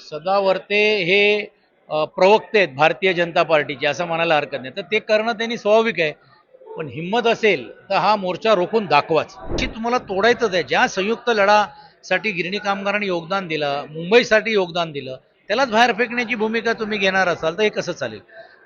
सदावर्ते हे प्रवक्ते आहेत भारतीय जनता पार्टीचे असं म्हणायला हरकत नाही. तर ते करणं त्यांनी स्वाभाविक आहे. पण हिंमत असेल तर हा मोर्चा रोखून दाखवाच. की तुम्हाला तोडायचंच आहे. ज्या संयुक्त लढासाठी गिरणी कामगारांनी योगदान दिलं मुंबईसाठी योगदान दिलं त्यालाच बाहेर फेकण्याची भूमिका तुम्ही घेणार असाल तर हे कसं चालेल?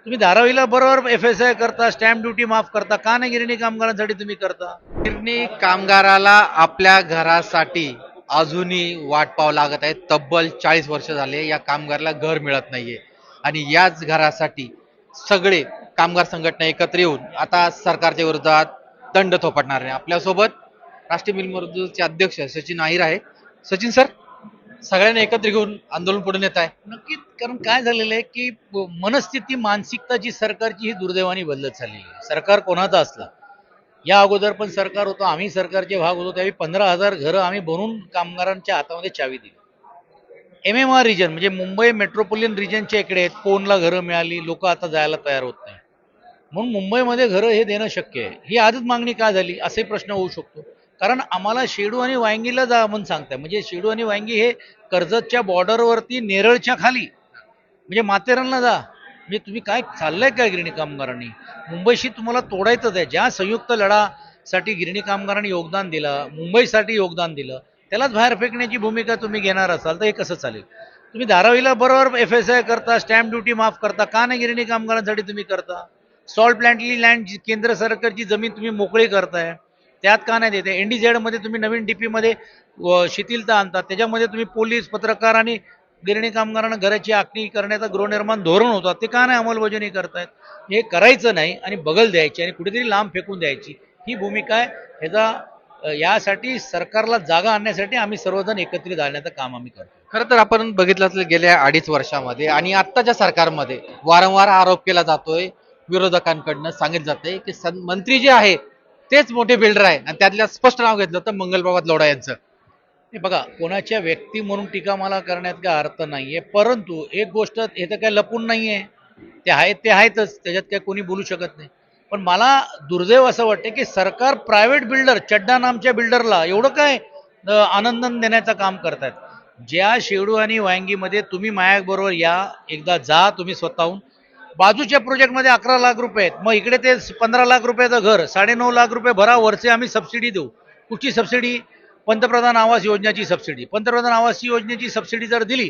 तुम्ही धारावीला बरोबर एफ एस आय करता स्टॅम्प ड्युटी माफ करता का नाही गिरणी कामगारांसाठी तुम्ही करता? गिरणी कामगाराला आपल्या घरासाठी अजूनही वाट पाहावं लागत आहे. तब्बल चाळीस वर्ष झाले या कामगाराला घर मिळत नाहीये. आणि याच घरासाठी सगळे कामगार संघटना एकत्र येऊन आता सरकारच्या विरोधात दंड थोपटणार आहे. आपल्यासोबत राष्ट्रीय मिलमजूरचे अध्यक्ष सचिन आहिर आहे. सचिन सर सगळ्यांना एकत्र घेऊन आंदोलन पुढे नेत आहे. नक्कीच कारण काय झालेलं आहे की मनस्थिती मानसिकता जी सरकारची ही दुर्दैवाने बदलत चाललेली आहे. सरकार कोणाचा असला या अगोदर पण सरकार होतं आम्ही सरकारचे भाग होतो त्यावेळी पंधरा हजार घरं आम्ही बनवून कामगारांच्या हातामध्ये चावी दिली. एम एम आर रिजन म्हणजे मुंबई मेट्रोपोलियन रिजनच्या इकडे आहेत कोणला घरं मिळाली लोक आता जायला तयार होत नाही म्हणून मुंबईमध्ये घरं हे देणं शक्य आहे. ही आजच मागणी का झाली असे प्रश्न होऊ शकतो. कारण आम्हाला शेडू आणि वांगीला जा म्हणून सांगताय. म्हणजे शेडू आणि वांगी हे कर्जतच्या बॉर्डरवरती नेरळच्या खाली. म्हणजे माथेरानला जा. म्हणजे तुम्ही काय चाललंय काय गिरणी कामगारांनी? मुंबईशी तुम्हाला तोडायचंच आहे. ज्या संयुक्त लढासाठी गिरणी कामगारांनी योगदान दिलं मुंबईसाठी योगदान दिलं त्यालाच बाहेर फेकण्याची भूमिका तुम्ही घेणार असाल तर हे कसं चालेल? तुम्ही धारावीला बरोबर एफ एस आय करता स्टॅम्प ड्युटी माफ करता का नाही गिरणी कामगारांसाठी तुम्ही करता? सॉल्ट प्लॅन्टली लँड केंद्र सरकारची जमीन तुम्ही मोकळी करताय त्यात का नाही देते एन डी झेडमध्ये तुम्ही नवीन डी पीमध्ये शिथिलता आणता त्याच्यामध्ये तुम्ही पोलीस पत्रकार आणि गिरणी कामगारांना घराची आखणी करण्याचा गृहनिर्माण धोरण होतं. ते का नाही अंमलबजावणी करतायत? हे करायचं नाही आणि बगल द्यायची आणि कुठेतरी लांब फेकून द्यायची. ही भूमिका आहे. ह्याचा यासाठी सरकारला जागा आणण्यासाठी आम्ही सर्वजण एकत्रित आणण्याचं काम आम्ही करतो खरं तर आपण बघितलं असेल गेल्या अडीच वर्षामध्ये आणि आत्ताच्या सरकारमध्ये वारंवार आरोप केला जातोय विरोधकांकडनं सांगितलं जातंय की मंत्री जे आहे तेच मोठे बिल्डर आहे आणि त्यातल्या स्पष्ट नाव घेतलं तर मंगलबाबा लोढा यांचं. बघा कोणाच्या व्यक्ती म्हणून टीका मला करण्यात काय अर्थ नाहीये परंतु एक गोष्ट हे तर काय लपून नाहीये. ते आहेत ते आहेतच त्याच्यात काय कोणी बोलू शकत नाही. पण मला दुर्दैव असं वाटतं की सरकार प्रायव्हेट बिल्डर चड्डा नामच्या बिल्डरला एवढं काय आनंदन देण्याचं काम करतायत. ज्या शेडू आणि वांगीमध्ये तुम्ही मायाबरोबर या एकदा जा तुम्ही स्वतःहून. बाजूच्या प्रोजेक्टमध्ये अकरा लाख रुपये आहेत. मग इकडे ते पंधरा लाख रुपयाचं घर साडेनऊ लाख रुपये भरा वरचे आम्ही सबसिडी देऊ. कुठची सबसिडी पंतप्रधान आवास योजनेची सबसिडी पंतप्रधान आवास योजनेची सबसिडी जर दिली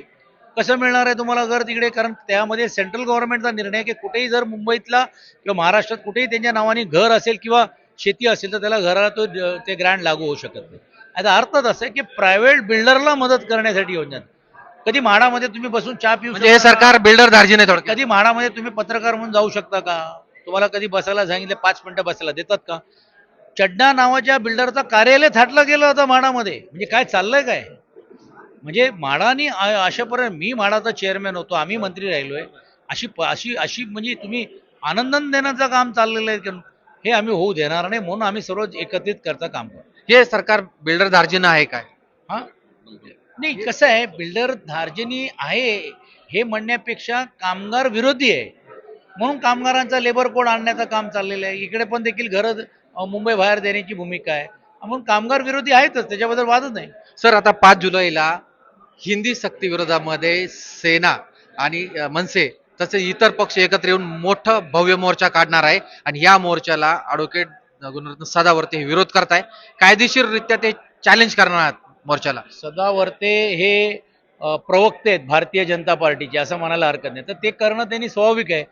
कसं मिळणार आहे तुम्हाला घर तिकडे? कारण त्यामध्ये सेंट्रल गव्हर्नमेंटचा निर्णय की कुठेही जर मुंबईतला किंवा महाराष्ट्रात कुठेही त्यांच्या नावाने घर असेल किंवा शेती असेल तर त्याला घराला तो ते ग्रँड लागू होऊ शकत नाही. आता अर्थच असं की प्रायव्हेट बिल्डरला मदत करण्यासाठी योजना कधी म्हाडामध्ये तुम्ही बसून चहा पिऊ म्हणजे हे? सरकार बिल्डर आहे थोडक्यात. कधी म्हाडामध्ये तुम्ही पत्रकार म्हणून जाऊ शकता का? तुम्हाला कधी बसायला सांगितले पाच मिनिटं बसायला देतात का? चड्डा नावाच्या बिल्डरचं कार्यालय थाटलं गेलं होतं म्हाडामध्ये. म्हणजे काय चाललंय काय? म्हणजे म्हाडानी अशापर्यंत मी म्हाडाचा चेअरमॅन होतो आम्ही मंत्री राहिलोय. अशी अशी अशी म्हणजे तुम्ही आनंदन देण्याचं काम चाललेलं आहे हे आम्ही होऊ देणार नाही म्हणून आम्ही सर्व एकत्रित करता काम करतो. हे सरकार बिल्डर धार्जिन आहे काय? हा? नाही कसं आहे बिल्डर धार्जनी आहे हे म्हणण्यापेक्षा कामगार विरोधी आहे. म्हणून कामगारांचा लेबर कोड आणण्याचं काम चाललेलं आहे. इकडे पण देखील घरं मुंबई बाहेर देण्याची भूमिका आहे. म्हणून कामगार विरोधी आहेतच त्याच्याबद्दल वादच नाही. सर आता पाच जुलैला हिंदी सक्ती विरोधामध्ये सेना आणि मनसे तसे इतर पक्ष एकत्र येऊन मोठं भव्य मोर्चा काढणार आहे आणि या मोर्चाला ॲडव्होकेट गुणरत्न सदावर्ते हे विरोध करताय. कायदेशीररित्या ते चॅलेंज करणार आहेत मोर्चाला. सदावर्ते हे प्रवक्ते आहेत भारतीय जनता पार्टीचे असं म्हणायला हरकत नाही. तर ते करणं त्यांनी स्वाभाविक आहे.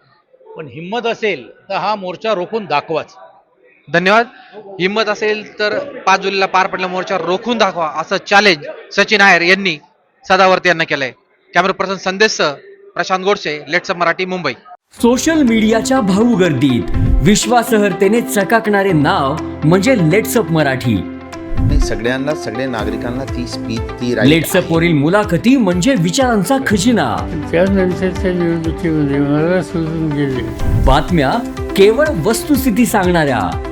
पण हिंमत असेल तर हा मोर्चा रोखून दाखवाच. धन्यवाद. हिंमत असेल तर पाच जुलैला पार पडलेला मोर्चा रोखून दाखवा असं चॅलेंज सचिन आयर यांनी सदावर्ते यांना केलंय. Camera person Sandesh Prashant Godse let's Marathi Mumbai. Social मीडियाच्या भाऊ गर्दीत विश्वासार्हतेने चकाकणारे नाव म्हणजे लेट्सअप मराठी. सगळ्यांना सगळ्या नागरिकांना ती स्पीच ती लेट्सअप. वरील मुलाखती म्हणजे विचारांचा खजिना. त्यानंतरच्या निवडणुकीमध्ये मला सोडून गेले. बातम्या केवळ वस्तुस्थिती सांगणाऱ्या.